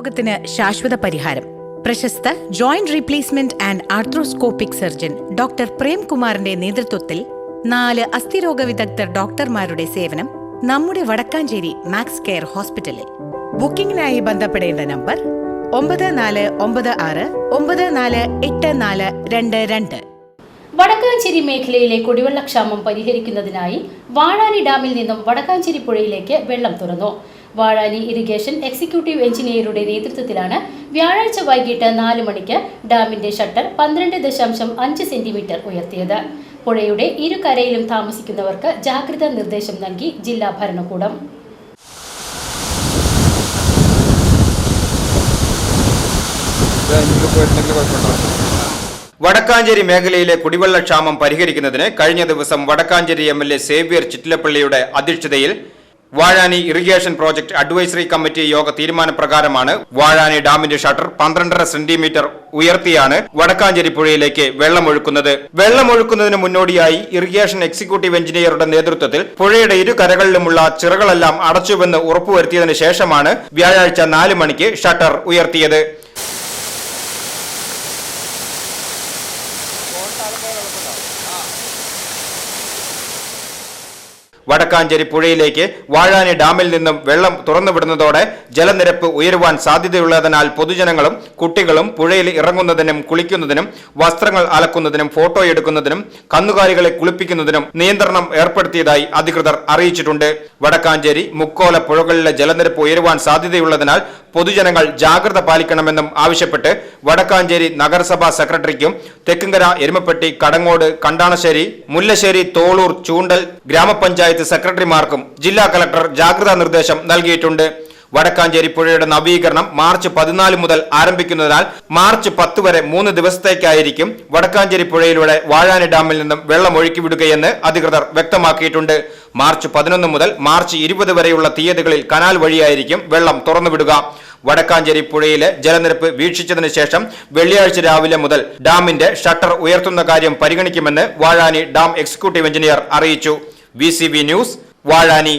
രോഗത്തിന് ശാശ്വത പരിഹാരം. പ്രശസ്ത joint replacement and arthroscopic surgeon doctor പ്രേംകുമാറിന്റെ നേതൃത്വത്തിൽ നാല് അസ്ഥിരോഗ വിദഗ്ധർ ഡോക്ടർമാരുടെ സേവനം നമ്മുടെ വടക്കാഞ്ചേരി മാക്സ് കെയർ ഹോസ്പിറ്റലിൽ. ബുക്കിംഗിനായി ബന്ധപ്പെടേണ്ട നമ്പർ ഒമ്പത് നാല് ഒമ്പത് ആറ് ഒമ്പത് നാല് എട്ട് നാല് രണ്ട് രണ്ട്. വടക്കാഞ്ചേരി മേഖലയിലെ കുടിവെള്ളക്ഷാമം പരിഹരിക്കുന്നതിനായി വാഴാനി ഡാമിൽ നിന്നും വടക്കാഞ്ചേരി പുഴയിലേക്ക് വെള്ളം തുറന്നു. വാഴാനി ഇറിഗേഷൻ എക്സിക്യൂട്ടീവ് എഞ്ചിനീയറുടെ നേതൃത്വത്തിലാണ് വ്യാഴാഴ്ച വൈകിട്ട് നാല് മണിക്ക് ഡാമിന്റെ ഷട്ടർ പന്ത്രണ്ട് ദശാംശം അഞ്ച് സെന്റിമീറ്റർ ഉയർത്തിയത്. പുഴയുടെ ഇരുകരയിലും താമസിക്കുന്നവർക്ക് ജാഗ്രതാ നിർദ്ദേശം നൽകി ജില്ലാ ഭരണകൂടം. വടക്കാഞ്ചേരി മേഖലയിലെ കുടിവെള്ളക്ഷാമം പരിഹരിക്കുന്നതിന് കഴിഞ്ഞ ദിവസം Vadakkanchery M L A Xavier ചിറ്റിലപ്പള്ളിയുടെ അധ്യക്ഷതയിൽ Vazhani irrigation project advisory committee yoga തീരുമാനപ്രകാരമാണ് വാഴാനി ഡാമിന്റെ ഷട്ടർ പന്ത്രണ്ടര സെന്റിമീറ്റർ ഉയർത്തിയാണ് വടക്കാഞ്ചേരി പുഴയിലേക്ക് വെള്ളമൊഴുക്കുന്നത്. വെള്ളമൊഴുക്കുന്നതിന് മുന്നോടിയായി ഇറിഗേഷൻ എക്സിക്യൂട്ടീവ് എഞ്ചിനീയറുടെ നേതൃത്വത്തിൽ പുഴയുടെ ഇരു കരകളിലുമുള്ള ചിറകളെല്ലാം അടച്ചുവെന്ന് ഉറപ്പുവരുത്തിയതിനു ശേഷമാണ് വ്യാഴാഴ്ച നാല് മണിക്ക് ഷട്ടർ ഉയർത്തിയത്. വടക്കാഞ്ചേരി പുഴയിലേക്ക് വാഴാനി ഡാമിൽ നിന്നും വെള്ളം തുറന്നുവിടുന്നതോടെ ജലനിരപ്പ് ഉയരുവാൻ സാധ്യതയുള്ളതിനാൽ പൊതുജനങ്ങളും കുട്ടികളും പുഴയിൽ ഇറങ്ങുന്നതിനും കുളിക്കുന്നതിനും വസ്ത്രങ്ങൾ അലക്കുന്നതിനും ഫോട്ടോ എടുക്കുന്നതിനും കന്നുകാലികളെ കുളിപ്പിക്കുന്നതിനും നിയന്ത്രണം ഏർപ്പെടുത്തിയതായി അധികൃതർ അറിയിച്ചിട്ടുണ്ട്. വടക്കാഞ്ചേരി മുക്കോല പുഴകളിലെ ജലനിരപ്പ് ഉയരുവാൻ സാധ്യതയുള്ളതിനാൽ പൊതുജനങ്ങൾ ജാഗ്രത പാലിക്കണമെന്നും ആവശ്യപ്പെട്ട് വടക്കാഞ്ചേരി നഗരസഭാ സെക്രട്ടറിക്കും തെക്കുംകര എരുമപ്പെട്ടി കടങ്ങോട് കണ്ടാണശ്ശേരി മുല്ലശ്ശേരി തോളൂർ ചൂണ്ടൽ ഗ്രാമപഞ്ചായത്ത് സെക്രട്ടറിമാർക്കും ജില്ലാ കലക്ടർ ജാഗ്രതാ നിർദ്ദേശം നൽകിയിട്ടുണ്ട്. വടക്കാഞ്ചേരി പുഴയുടെ നവീകരണം മാർച്ച് പതിനാല് മുതൽ ആരംഭിക്കുന്നതിനാൽ മാർച്ച് പത്ത് വരെ മൂന്ന് ദിവസത്തേക്കായിരിക്കും വടക്കാഞ്ചേരി പുഴയിലൂടെ വാഴാനി ഡാമിൽ നിന്നും വെള്ളം ഒഴുക്കിവിടുകയെന്ന് അധികൃതർ വ്യക്തമാക്കിയിട്ടുണ്ട്. മാർച്ച് പതിനൊന്ന് മുതൽ മാർച്ച് ഇരുപത് വരെയുള്ള തീയതികളിൽ കനാൽ വഴിയായിരിക്കും വെള്ളം തുറന്നുവിടുക വടക്കാഞ്ചേരി പുഴയിലെ ജലനിരപ്പ് വീക്ഷിച്ചതിന് ശേഷം വെള്ളിയാഴ്ച രാവിലെ മുതൽ ഡാമിന്റെ ഷട്ടർ ഉയർത്തുന്ന കാര്യം പരിഗണിക്കുമെന്ന് വാഴാനി ഡാം എക്സിക്യൂട്ടീവ് എഞ്ചിനീയർ അറിയിച്ചു. V news Vazhani